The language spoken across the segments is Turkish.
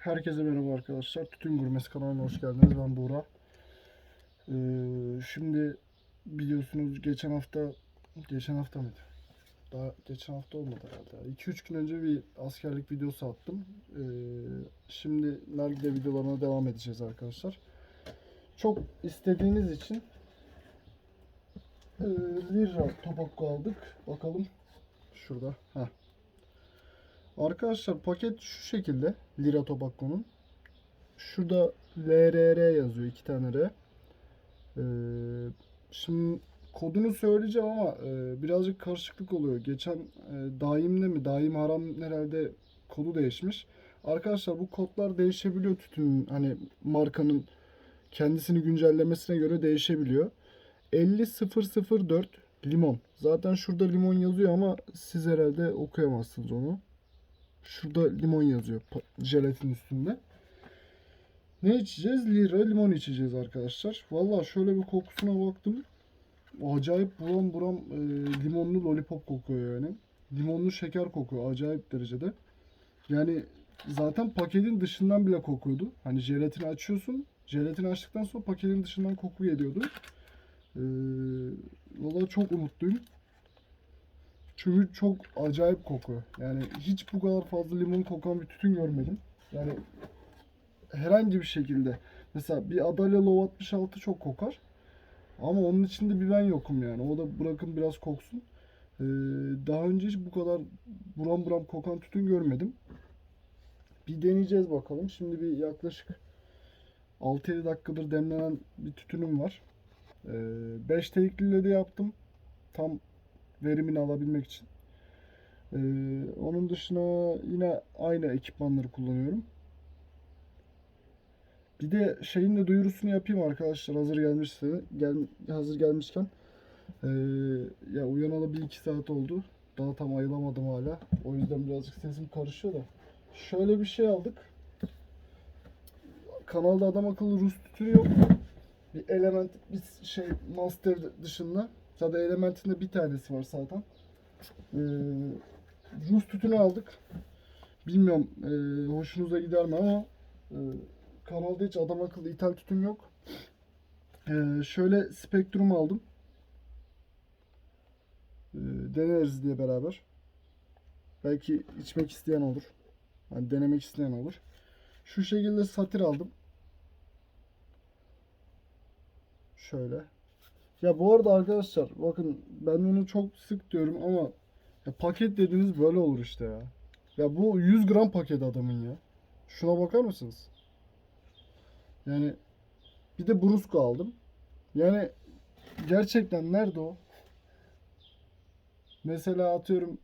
Herkese merhaba arkadaşlar. Tütün Gurmesi kanalına hoş geldiniz. Ben Buğra. Ee, şimdi biliyorsunuz geçen hafta geçen hafta mıydı? Daha geçen hafta olmadı herhalde. 2-3 gün önce bir askerlik videosu attım. Ee, şimdi nargile videolarına devam edeceğiz arkadaşlar. Çok istediğiniz için e, lira tobacco aldık. Bakalım şurada. Heh. Arkadaşlar paket şu şekilde Lira Tobacco'nun. Şurada LRR yazıyor iki tane R. Ee, şimdi kodunu söyleyeceğim ama e, birazcık karışıklık oluyor. Geçen e, daimde mi daim haram herhalde kodu değişmiş. Arkadaşlar bu kodlar değişebiliyor tütünün hani markanın kendisini güncellemesine göre değişebiliyor. 50004 limon. Zaten şurada limon yazıyor ama siz herhalde okuyamazsınız onu. Şurada limon yazıyor jelatin üstünde. Ne içeceğiz? Lira limon içeceğiz arkadaşlar. Valla şöyle bir kokusuna baktım. Acayip buram buram e, limonlu lollipop kokuyor yani. Limonlu şeker kokuyor acayip derecede. Yani zaten paketin dışından bile kokuyordu. Hani jelatini açıyorsun. Jelatini açtıktan sonra paketin dışından koku geliyordu. E, Valla çok umutluyum. Çünkü çok acayip kokuyor. Yani hiç bu kadar fazla limon kokan bir tütün görmedim. Yani herhangi bir şekilde. Mesela bir Adalia Love 66 çok kokar. Ama onun içinde bir ben yokum yani. O da bırakın biraz koksun. Ee, daha önce hiç bu kadar buram buram kokan tütün görmedim. Bir deneyeceğiz bakalım. Şimdi bir yaklaşık 6-7 dakikadır demlenen bir tütünüm var. 5 tekliyle de yaptım. Tam verimini alabilmek için. Ee, onun dışında yine aynı ekipmanları kullanıyorum. Bir de şeyin de duyurusunu yapayım arkadaşlar hazır gelmişse gel, hazır gelmişken. Ee, ya uyanalı bir iki saat oldu. Daha tam ayılamadım hala. O yüzden birazcık sesim karışıyor da. Şöyle bir şey aldık. Kanalda adam akıllı Rus tütünü yok. Bir element, bir şey master dışında. Zaten elementin de bir tanesi var zaten. Ee, Rus tütünü aldık. Bilmiyorum e, hoşunuza gider mi ama e, kanalda hiç adam akıllı ithal tütün yok. E, şöyle spektrum aldım. E, deneriz diye beraber. Belki içmek isteyen olur. Hani denemek isteyen olur. Şu şekilde satir aldım. Şöyle. Ya bu arada arkadaşlar bakın ben bunu çok sık diyorum ama ya paket dediğiniz böyle olur işte ya. Ya bu 100 gram paket adamın ya. Şuna bakar mısınız? Yani bir de Brusco aldım. Yani gerçekten nerede o? Mesela atıyorum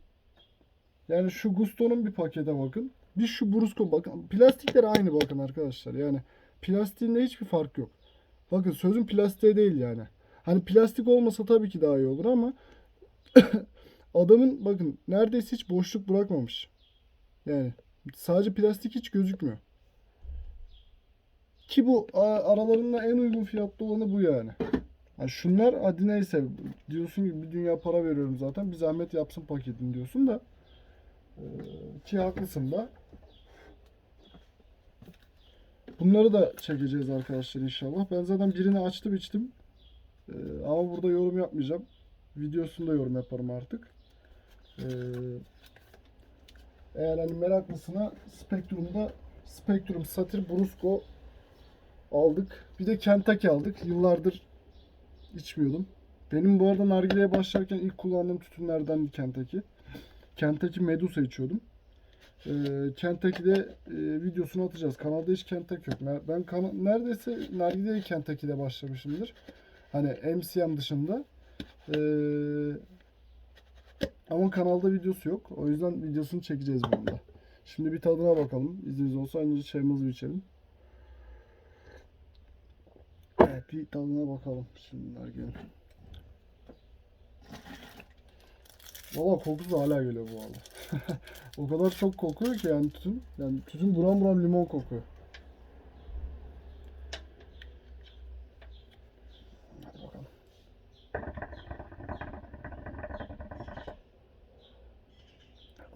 yani şu Gusto'nun bir pakete bakın. Bir şu Brusco bakın. Plastikler aynı bakın arkadaşlar. Yani plastiğinde hiçbir fark yok. Bakın sözün plastiğe değil yani. Hani plastik olmasa tabii ki daha iyi olur ama adamın bakın neredeyse hiç boşluk bırakmamış. Yani sadece plastik hiç gözükmüyor. Ki bu aralarında en uygun fiyatlı olanı bu yani. Yani şunlar hadi neyse diyorsun ki bir dünya para veriyorum zaten bir zahmet yapsın paketini diyorsun da Ee, ki haklısın da. Bunları da çekeceğiz arkadaşlar inşallah. Ben zaten birini açtım içtim. Ee, ama burada yorum yapmayacağım. Videosunda yorum yaparım artık. Ee, eğer hani meraklısına Spectrum'da Spectrum Satir Brusco aldık. Bir de Kentucky aldık. Yıllardır içmiyordum. Benim bu arada nargileye başlarken ilk kullandığım tütünlerden Kentucky. Kentucky Medusa içiyordum. Ee, Kentucky'de e, videosunu atacağız. Kanalda hiç Kentucky yok. Ben kana- neredeyse nargileye Kentucky'de başlamışımdır. Hani MCM dışında. Ee, ama kanalda videosu yok. O yüzden videosunu çekeceğiz bunun da. Şimdi bir tadına bakalım. İzniniz olsa önce çayımızı içelim. Evet bir tadına bakalım. Şimdi nargile. Valla kokusu hala geliyor bu arada. o kadar çok kokuyor ki yani tütün. Yani tütün buram buram limon kokuyor. Hadi bakalım.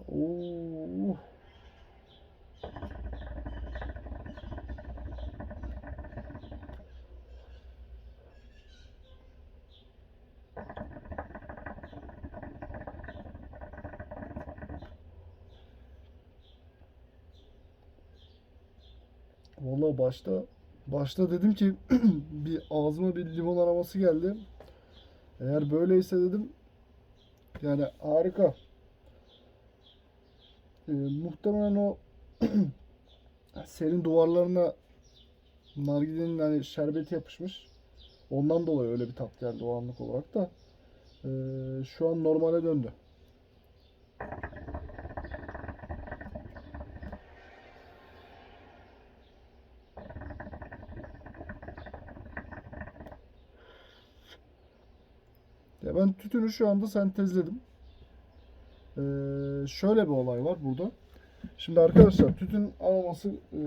Oo. Valla başta başta dedim ki bir ağzıma bir limon aroması geldi. Eğer böyleyse dedim yani harika. Ee, muhtemelen o senin duvarlarına nargilenin hani şerbeti yapışmış. Ondan dolayı öyle bir tat geldi o anlık olarak da. Ee, şu an normale döndü. Ya ben tütünü şu anda sentezledim. Ee, şöyle bir olay var burada. Şimdi arkadaşlar tütün aroması e,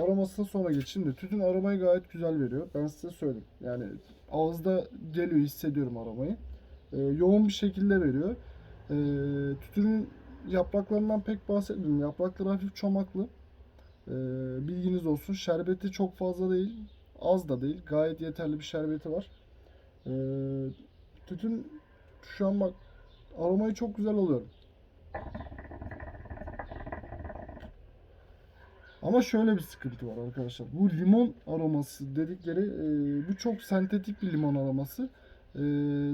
aromasına sonra geç. Şimdi tütün aromayı gayet güzel veriyor. Ben size söyleyeyim. Yani ağızda geliyor hissediyorum aromayı. Ee, yoğun bir şekilde veriyor. Ee, tütünün yapraklarından pek bahsetmedim. Yaprakları hafif çomaklı. Ee, bilginiz olsun. Şerbeti çok fazla değil. Az da değil. Gayet yeterli bir şerbeti var. Ee, tütün şu an bak aromayı çok güzel alıyorum. Ama şöyle bir sıkıntı var arkadaşlar. Bu limon aroması dedikleri e, bu çok sentetik bir limon aroması. E,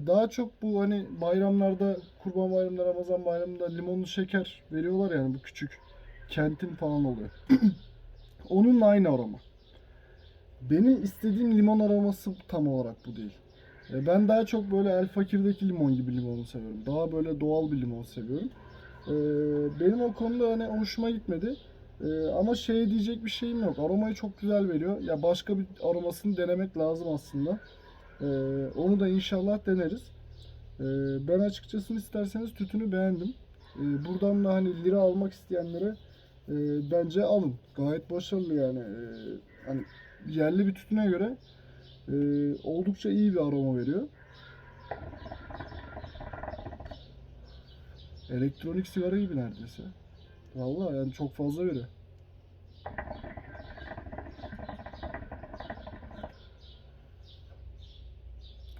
daha çok bu hani bayramlarda, kurban bayramında, Ramazan bayramında limonlu şeker veriyorlar yani bu küçük kentin falan oluyor. Onunla aynı aroma. Benim istediğim limon aroması tam olarak bu değil. E, ben daha çok böyle El Fakir'deki limon gibi limonu seviyorum. Daha böyle doğal bir limon seviyorum. E, benim o konuda hani hoşuma gitmedi. Ee, ama şey diyecek bir şeyim yok. Aromayı çok güzel veriyor. Ya başka bir aromasını denemek lazım aslında. Ee, onu da inşallah deneriz. Ee, ben açıkçası isterseniz tütünü beğendim. Ee, buradan da hani lira almak isteyenlere e, bence alın. Gayet başarılı yani. Ee, hani yerli bir tütüne göre e, oldukça iyi bir aroma veriyor. Elektronik sigara gibi neredeyse. Vallahi yani çok fazla veriyor.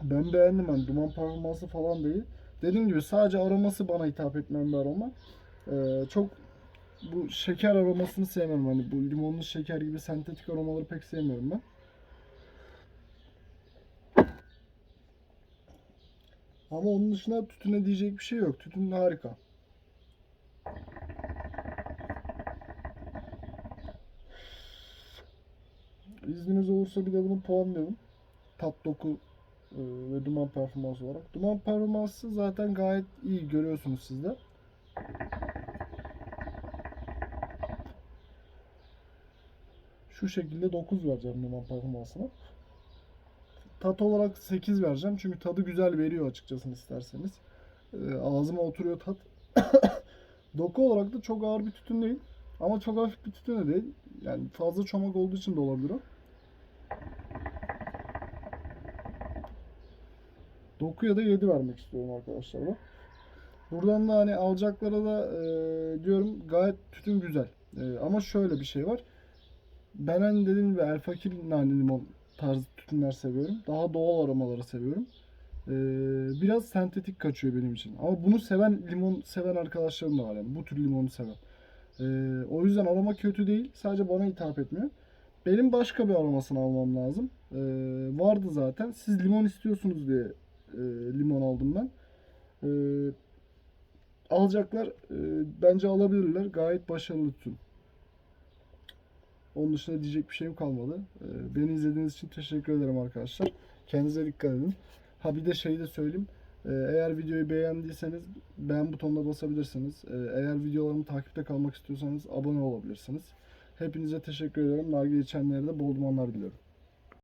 Ben beğendim hani duman performansı falan değil. Dediğim gibi sadece aroması bana hitap etmeyen bir aroma. Ee, çok bu şeker aromasını sevmiyorum hani bu limonlu şeker gibi sentetik aromaları pek sevmiyorum ben. Ama onun dışında tütüne diyecek bir şey yok. Tütün harika. İzniniz olursa bir de bunu puanlayalım. Tat doku e, ve duman performansı olarak. Duman performansı zaten gayet iyi görüyorsunuz siz de. Şu şekilde 9 vereceğim duman performansına. Tat olarak 8 vereceğim çünkü tadı güzel veriyor açıkçası isterseniz. E, ağzıma oturuyor tat. Doku olarak da çok ağır bir tütün değil. Ama çok hafif bir tütün de değil. Yani fazla çomak olduğu için de olabilir o. Dokuya da 7 vermek istiyorum arkadaşlar. Buradan da hani alacaklara da e, diyorum gayet tütün güzel. E, ama şöyle bir şey var. Ben hani dediğim gibi El Fakir nane limon tarzı tütünler seviyorum. Daha doğal aromaları seviyorum. E, biraz sentetik kaçıyor benim için. Ama bunu seven limon seven arkadaşlarım da var yani. Bu tür limonu seven. E, o yüzden aroma kötü değil. Sadece bana hitap etmiyor. Benim başka bir aromasını almam lazım. E, vardı zaten. Siz limon istiyorsunuz diye e, limon aldım ben. E, alacaklar e, bence alabilirler. Gayet başarılı tütün. Onun dışında diyecek bir şeyim kalmadı. E, beni izlediğiniz için teşekkür ederim arkadaşlar. Kendinize dikkat edin. Ha bir de şey de söyleyeyim. E, eğer videoyu beğendiyseniz beğen butonuna basabilirsiniz. E, eğer videolarımı takipte kalmak istiyorsanız abone olabilirsiniz. Hepinize teşekkür ederim. Nargile içenlere de bol dumanlar diliyorum.